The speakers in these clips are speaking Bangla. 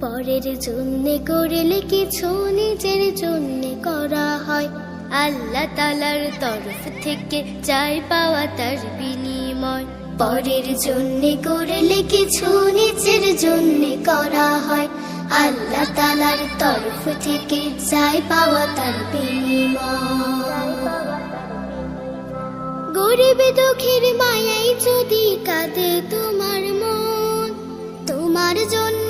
পরের জন্যে করলে কিছু নিজের জন্যে করা হয়। আল্লাহ তালার তরফ থেকে চাই পাওয়া তার বিনিময়। পরের জন্যে করলে কিছু নিজের জন্যে করা হয়। আল্লাহ তালার তরফ থেকে চাই পাওয়া তার বিনিময়। গরিব দুঃখের মায়াই যদি কাঁদে তোমার মন, তোমার জন্যে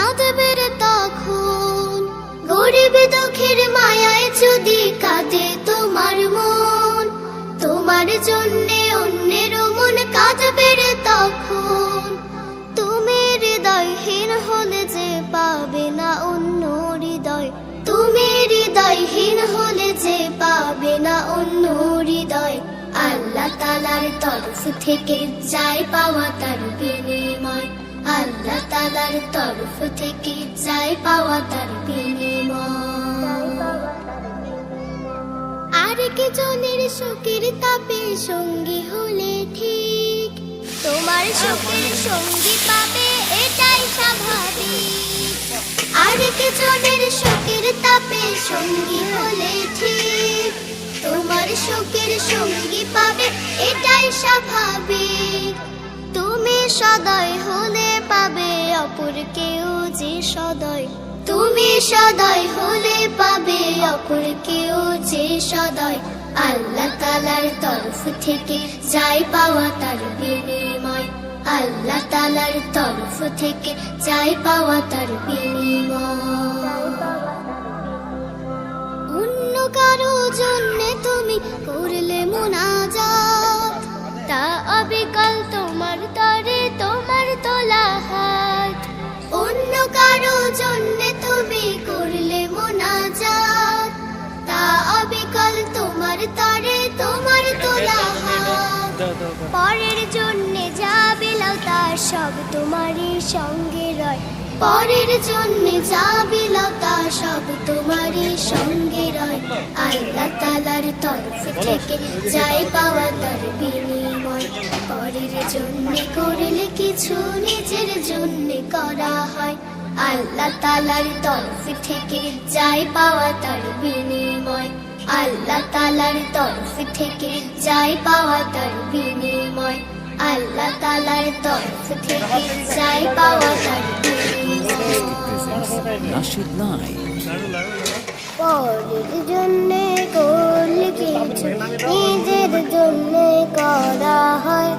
কাঁদবে তখন। গরিব দুঃখের মায়ায় যদি কাঁদে তোমার মন, তোমার জন্যে অন্যের মন কাঁদবে তখন। তুমি হৃদয়হীন হলে যে পাবে না অন্য হৃদয়। তুমি হৃদয়হীন হলে যে পাবে না অন্য হৃদয়। আল্লাহ তালার তরফ থেকে চাই পাওয়া তার বিনিময়। আল্লাহ তালার তরফ থেকে চাই পাওয়া তার আরেক জনের শোকের তাপে সঙ্গী হলে ঠিক। তোমার শোকের সঙ্গী পাবে, এটাই স্বাভাবিক। আরেক জনের শোকের তাপে সঙ্গী হলে ঠিক। তোমার শোকের সঙ্গী পাবে, এটাই স্বাভাবিক। সদয় হলে পাবে অপর কেউ যে সদয়। তুমি সদয় হলে পাবে অপর কেউ যে সদয়। আল্লাহ তালার তরফ থেকে যাই পাওয়া তার বিনিময়। আল্লাহ তালার তরফ থেকে যাই পাওয়া তার বিনিময়। তরে তোমার তোলা হাত পরের জন্য যা বিলাও তার সব তোমারই সঙ্গে রয় পরের জন্য যা বিলাও তার সব তোমারই সঙ্গে রয় আল্লাহ তালার তরফ থেকে যাই পাওয়া তার বিনিময় পরের জন্য করলে কিছু নিজের জন্য করা হয় আল্লাহ তালার তরফ থেকে যাই পাওয়া তার বিনিময় আল্লাহ তালার তরফ থেকে যাই পাওয়া তার বিনিময়। আল্লাহ তালার তরফ থেকে যাই পাওয়া তার পরের জন্য করলে কিছু নিজের জন্য করা হয়।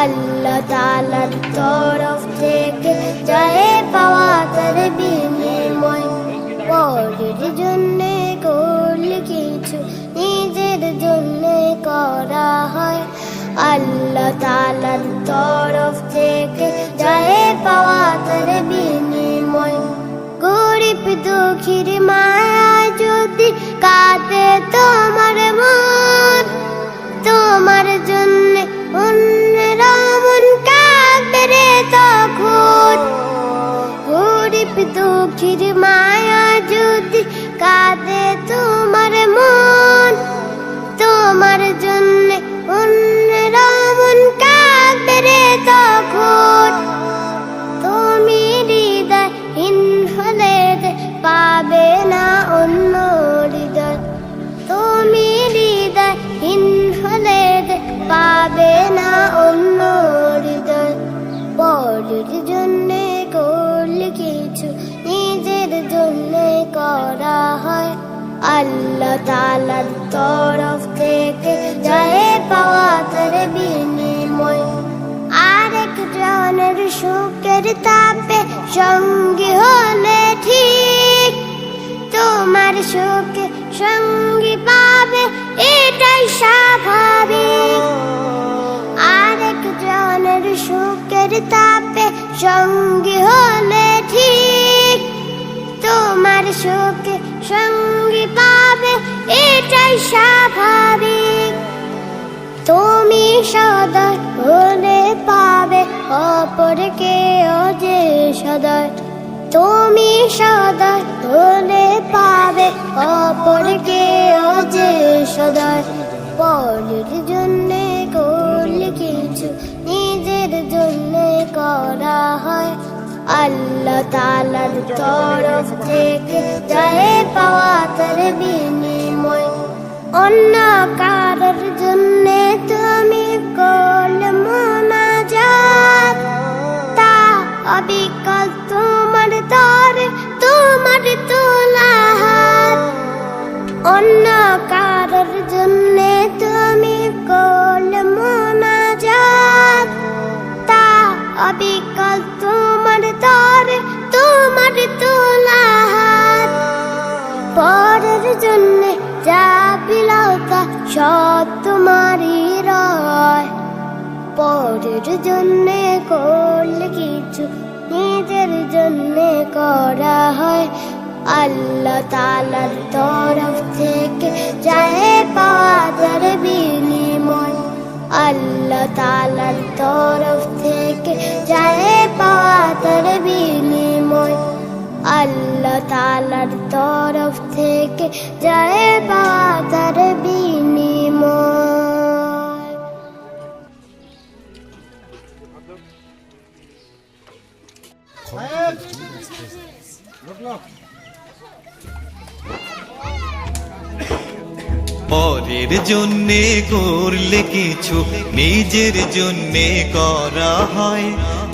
আল্লাহ তালার তরফ থেকে যায় পাওয়া তালার তরফ থেকে যায় পাওয়া বিনিময়। গরিব দুঃখীর মায়া যদি কাঁদে তোমার মন, তোমার জন্য অন্যরা মন কাঁদবে রে তখন? গরিব দুঃখীর মায়া যদি কাঁদে তালার তরফ যায় পাওয়া তার বিনিময়। আরেক জনের সুখের তাপে সঙ্গী হলে ঠিক। তোমার সুখে সঙ্গী পাবে, এটাই স্বাভাবিক। আরেক জনের সুখের তাপে সঙ্গী হলে ঠিক। তোমার সুখে সঙ্গী পাবে, এটাই স্বাভাবিক। তুমি সদয় হলে পাবে অপরকে অজে সদয়। তুমি সদয় হলে পাবে অপরকে অজে সদয়। পরের জন্য করলে কিছু, নিজের জন্য করা হয়। আল্লাহ তালার তরফ থেকে যায় পাওয়া তার বিনিময়। অন্য কারোর জন্যে তুমি কল মোনাজাত? তা অবিকল তোমার তরে তোমার তোলা অন্য কারোর জন্যে সব তোমারই রয়। পরের জন্যে করলে কিছু, নিজের জন্যে করা হয়। আল্লাহ তালার তরফ থেকে যায় পাওয়ার বিনিময়। আল্লাহ তালার তরফ থেকে যায় পাওয়ার বিনিময়। তালার তরফ থেকে যায় বিনিময়। পরের জন্যে করলে কিছু নিজের জন্যে করা হয়।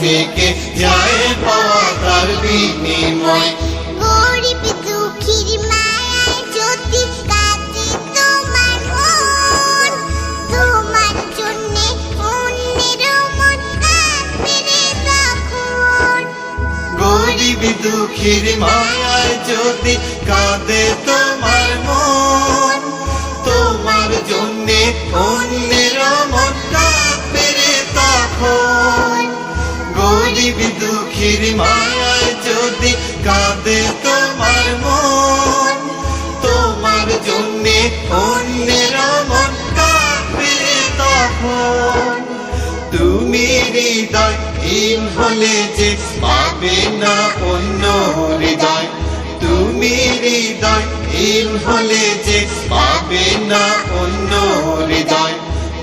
থেকে যায় পাওয়া তার বিনিময়। গরিব দুঃখীর মায়ায় যদি কাঁদে তোমার মন তোমার জন্যে অন্যের মন কাঁদবে রে তখন। গরিব দুঃখীর মায়ায় যদি কাঁদে তোমার মন তোমার জন্যে অন্যের মন কাঁদবে রে তখন। গরিব দুঃখীর মায়ায় যদি কাঁদে তোমার মন, তোমার জন্যে অন্যের মন কাঁদবে তখন। তুমি হৃদয় হীন হলে যে পাবে না অন্য হৃদয়, তুমি হৃদয় হীন হলে যে পাবে না অন্য হৃদয়।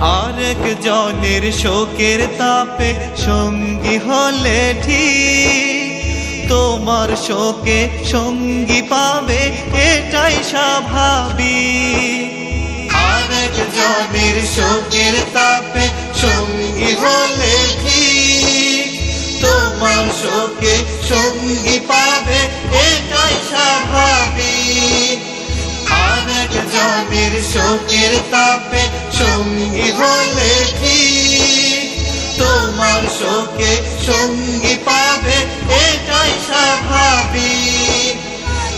আরেক জনের শোকের তাপে সঙ্গী হলে ঠিক। তোমার শোকে সঙ্গী পাবে, এটাই স্বাভাবিক। আরেক জনের শোকের তাপে সঙ্গী হলে তোমার শোকে সঙ্গী পাবে, এটাই স্বাভাবিক। আরেক জনের শোকের তাপে সঙ্গী হলে ঠিক তোমার শোকে সঙ্গী পাবে, এটাই স্বাভাবিক।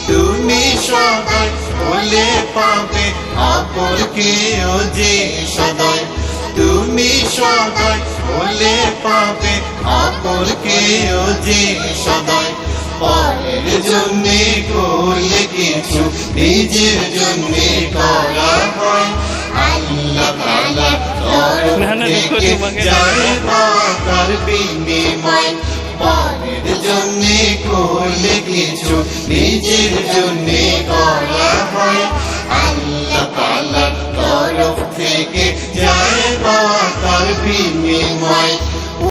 তুমি সবাই বলে পাবে অপরকে ও যে সদয়। তুমি সবাই বলে পাবে অপরকে ও যে সদয়। পরের জন্যে করলে কিছু, নিজের জন্যে করা হয়। পরের জন্যে করলে কিছু নিজের জন্যে করা হয়। আল্লাহ তাআলার তরফ থেকে যায় বা তার বিনিময়